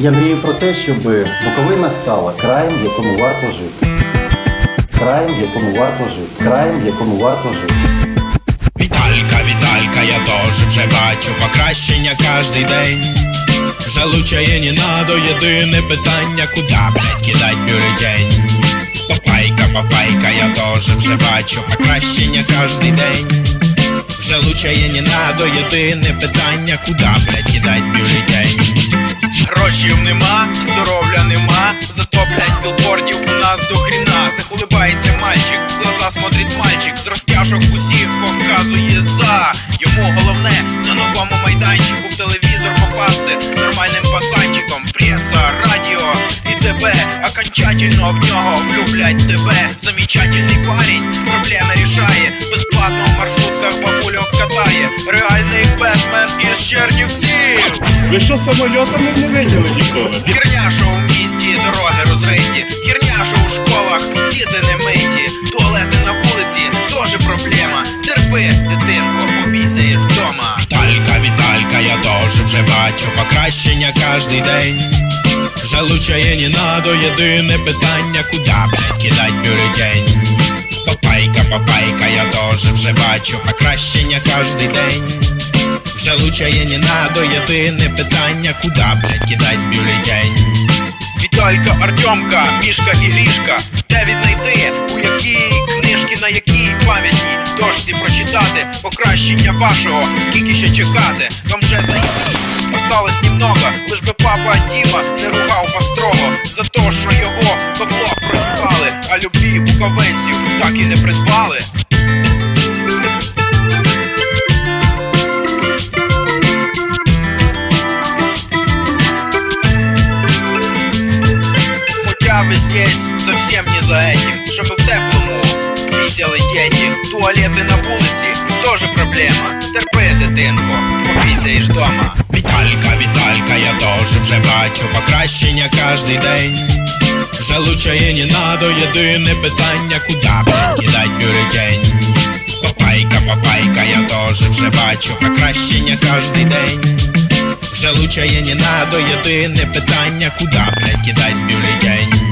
Я мрію про те, щоб Буковина стала краєм, в якому варто жити. Краєм, в якому варто жити. Краєм, в якому варто жити. Віталька, Віталька, я теж вже бачу покращення кожний день. Вже лучше є не надо, єдине питання, куда, блядь, кидать бюлетень. Папайка, папайка, я теж вже бачу покращення кожний день. Вже лучше є не надо, єдине питання, куда, блядь, кидать бюлетень. Грошів нема, здоров'я нема, зато, блядь, білбордів у нас до хріна. З улибається мальчик, в глаза смотрить мальчик, з розтяжок усіх показує за. Йому головне на новому майданчику в телевізор попасти нормальним пацанчиком. Преса, радіо і тебе окончательно в нього влюблять тебе. Замечательний Ви що самольотами не виділи ніколи? Херня, що в місті, дороги розриті, херня, що у школах діти не миті, туалети на вулиці теж проблема. Терпи, дитинко, побійся вдома. Віталька, Віталька, я теж вже бачу покращення кожний день. Лучше не надо, єдине питання, куда, блядь, кидать бюлетень. Папайка, папайка, я теж вже бачу покращення кожний день. Вже лучше є не надо, єдине питання, куда, блядь, кидать бюлетень. Віталька, Артемка, Мішка і Грішка, де віднайти, у якій книжки, на якій пам'ятні, всі прочитати, покращення вашого, скільки ще чекати, вам вже знайти. Осталось немного, лиш би папа Діма не ругав вас строго за то, що його бабло проїбали, а любві буковинців так і не придбали. Совсем не за этим Чтобы в теплому пісяли діти Туалети на вулиці теж проблема. Терпи, дитинко, попісяєш дома. Віталька, Віталька, я теж вже бачу покращення кожний день. Вже лучше є не надо, єдине питання Куда, кидать бюлетень Папайка, папайка, я теж вже бачу покращення кожний день. Вже лучше є не надо, єдине питання, куда, блядь, кидать бюлетень